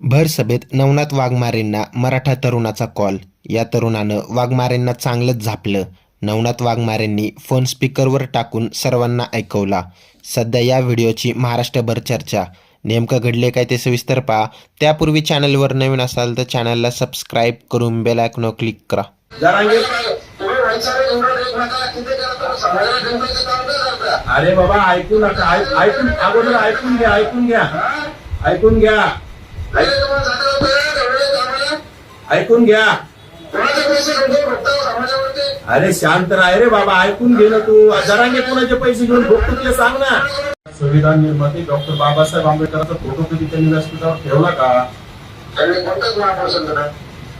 भर सभेत नवनाथ वाघमारेंना मराठा तरुणाचा कॉल. या तरुणानं वाघमारेंना चांगलंच झापलं. नवनाथ वाघमारेंनी फोन स्पीकरवर टाकून सर्वांना ऐकवला. सध्या या व्हिडिओची महाराष्ट्रभर चर्चा. नेमकं घडले काय ते सविस्तर पहा. त्यापूर्वी चॅनलवर नवीन असाल तर चॅनलला सबस्क्राईब करून बेल आयकॉनवर क्लिक करा. अरे बाबा ऐकू नका. ऐकून अगोदर ऐकून घ्या ऐकून घ्या. ऐकून घ्या. ऐकून घ्या. अरे शांत राह रे बाबा ऐकून घे ना तू. जरांगे कोणाचे पैसे घेऊन भोगतो ते सांग ना. संविधान निर्माते डॉक्टर बाबासाहेब आंबेडकरांचा फोटो कधी त्यांनी व्यासपीठावर ठेवला का? त्यांनी कोणताच महापुरुषांचं नाही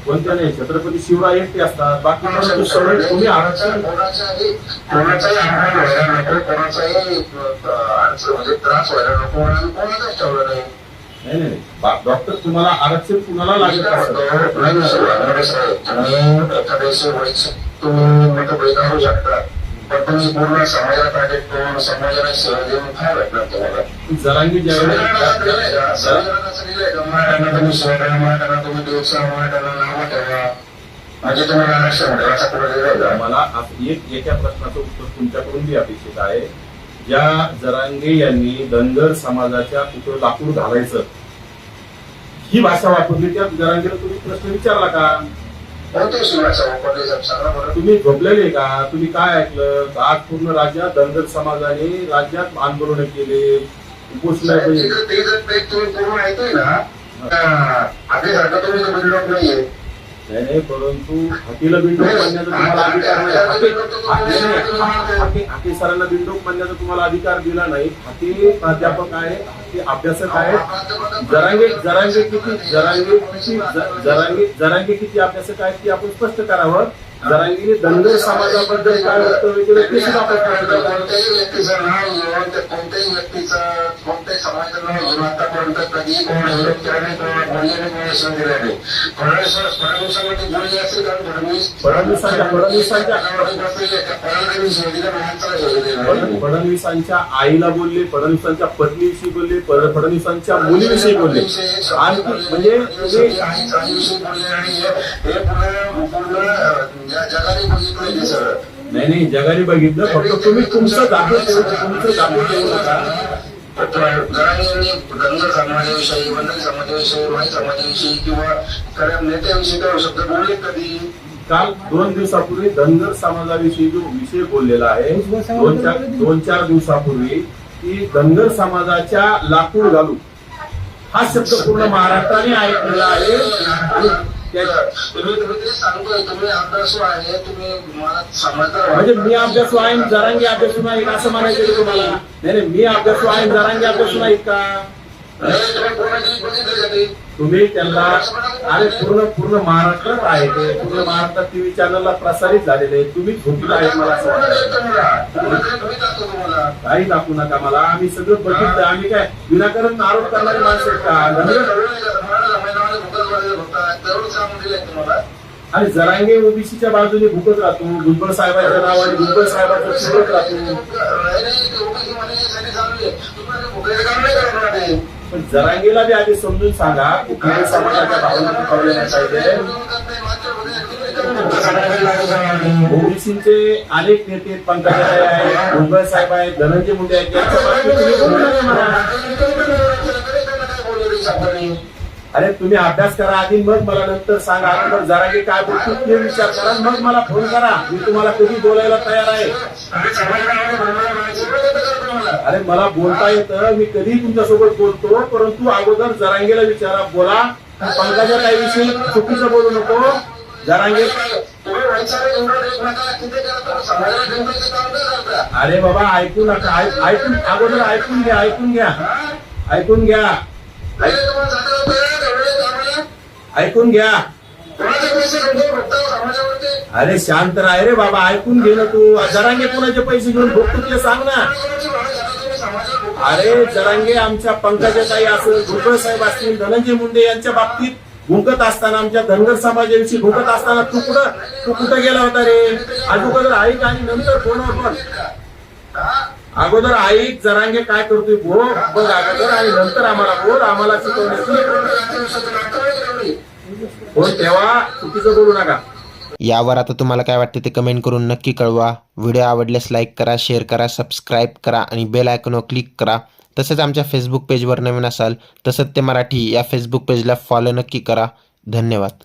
कोणत्या नाही? छत्रपती शिवराय एकटे असतात. बाकी सगळे तुम्ही आरक्षण कोणाचाही कोणाचाही अपमान व्हायला नको कोणाचाही अडचण म्हणजे त्रास व्हायला नको कोणाचाच ठेवलं नाही. नाही नाही बा- डॉक्टर तुम्हाला आरक्षण कुणाला लागत तुम्ही करू शकता पण तुम्ही पूर्ण करून समाजाला सेवा देऊन तुम्हाला जरांगी? मराठ्यांना तुम्ही सेवा करा, मराठ्यांना तुम्ही दिवसा मराठ्यांना नावं ठेवा म्हणजे तुम्हाला आरक्षण मिळेल असं कुठं दिलंय का? मला एका प्रश्नाचं उत्तर तुमच्याकडून बी अपेक्षित आहे ज्या जरांगे यांनी धनगर समाजाच्या कुठं लाकूड घालायचं ही भाषा वापरली त्या जरांगेला तुम्ही प्रश्न विचारला का. तुम्ही झोपलेले का? तुम्ही काय ऐकलं? आज पूर्ण राज्यात धनगर समाजाने राज्यात आंदोलन केले उपोषणा केली. तुम्ही पूर्ण ऐकली ना? अं, आपल्यासारखं तुम्ही नाहीये. नाही नाही, परंतु हातीला बिंडोक म्हणण्याचा तुम्हाला अधिकार नाही. हाती- हाती- नाही, हाती- हाती सरांना बिंडोक म्हणण्याचा तुम्हाला अधिकार दिला नाही. हाती प्राध्यापक आहे हाती अभ्यासक आहेत जरांगे जरांगे किती जरांगे किती ज- जरांगे जरांगे किती अभ्यासक आहेत ते आपण स्पष्ट करावं. जरांगीने धनगर समाजाबद्दल काय वक्तव्य केलं ते सुद्धा आपण स्पष्ट करावं. कोणत्याही व्यक्तीचं नाव घेऊन ते कोणत्याही व्यक्तीचं नाव घेऊन आतापर्यंत कधी कोण विरोध केला नाही कोणाला बोलले नाही कोणाला नाही. फडणवीस बोलली कारण फडणवीस फडणवीसांच्या- फडणवीसांच्या- फडणवीस महाराष्ट्राला आईला बोलले फडणवीसांच्या पत्नीविषयी बोलले फड- फडणवीसांच्या मुलीविषयी बोलले. आणि म्हणजे जगाने बघितलं हे सगळं. नाही नाही जगाने बघितलं फक्त तुम्ही तुमचं ठेवू तुमचं ठेवू नका धनगर समाजाविषयी समाजाविषयी किंवा खऱ्या नेत्याविषयी काय शब्द बोलले कधी? काल दोन दिवसापूर्वी धनगर समाजाविषयी जो विषय बोललेला आहे दोन चार दोन चार दिवसापूर्वी की धनगर समाजाच्या लाकूड घालू हा शब्द पूर्ण महाराष्ट्राने ऐकलेला आहे. तुम्ही तुम्ही ते सांगतोय तुम्ही अभ्यासू आहे तुम्ही मला समजदार व्हा. म्हणजे मी अभ्यासू आहे जरांगी अभ्यासू नाही असं म्हणायचं तुम्हाला? नाही नाही मी अभ्यासू आहे जरांगी अभ्यासू नाही का? तुम्ही त्यांना अरे पूर्ण पूर्ण महाराष्ट्रात आहे ते. पूर्ण महाराष्ट्रात टीव्ही चॅनलला प्रसारित झालेले. तुम्ही झोपीला आहे मला असं वाटतं काही दाखवू नका मला. आम्ही सगळं बघितलं. आम्ही काय विनाकारण आरोप करणारी माणसं का? जरूर सांगून दिलंय तुम्हाला. आणि जरांगे ओबीसीच्या बाजूने भुकत राहतो भुजबळ साहेबांच्या नावाने भुजबळ साहेबांचं शिवत राहतो. पण जरांगेला बी आधी समजून सांगा कुठल्याही समाजाच्या भावना नाही पाहिजे ओबीसीचे अनेक नेते आहेत, पंकजाताई आहेत भुजबळ साहेब आहेत धनंजय मुंडे आहेत अरे तुम्ही अभ्यास करा आधी मग मला नंतर सांगा. अगोदर जरांगे काय बोलतो ते विचार करा मग मला फोन करा. मी तुम्हाला कधी बोलायला तयार आहे? अरे मला बोलता येतं. मी कधी तुमच्यासोबत बोलतो परंतु अगोदर जरांगेला विचारा. बोला. पंकजा काही विषयी चुकीचं बोलू नको. जरांगे. अरे बाबा ऐकू नका. ऐक- ऐकून अगोदर ऐकून घ्या ऐकून घ्या. ऐकून घ्या. ऐकून घ्या. अरे शांत राह. रे बाबा ऐकून घे ना तू. जरांगे कोणाचे पैसे घेऊन भोगतो सांग ना. अरे जरांगे आमच्या पंकजा पंकजाताई असं भुजबळ साहेब असतील धनंजय मुंडे यांच्या बाबतीत भुंकत असताना आमच्या धनगर समाजाविषयी भुंकत असताना तू कुठं तू कुठं गेला होता रे? अगोदर ऐक आणि नंतर फोनवर पण? अगोदर आई जरांगे काय करतोय बोल बघ अगोदर आणि नंतर आम्हाला बोल आम्हाला शिकवण्याची हो तेव्हा चुकीचं बोलू नका. यावर आता तुम्हाला काय वाटतं ते कमेंट करून नक्की कळवा. व्हिडिओ आवडल्यास लाईक करा शेअर करा सबस्क्राईब करा आणि बेल आयकॉनवर क्लिक करा. तसंच आमच्या फेसबुक पेजवर नवीन असाल तसंच ते मराठी या फेसबुक पेजला फॉलो नक्की करा. धन्यवाद.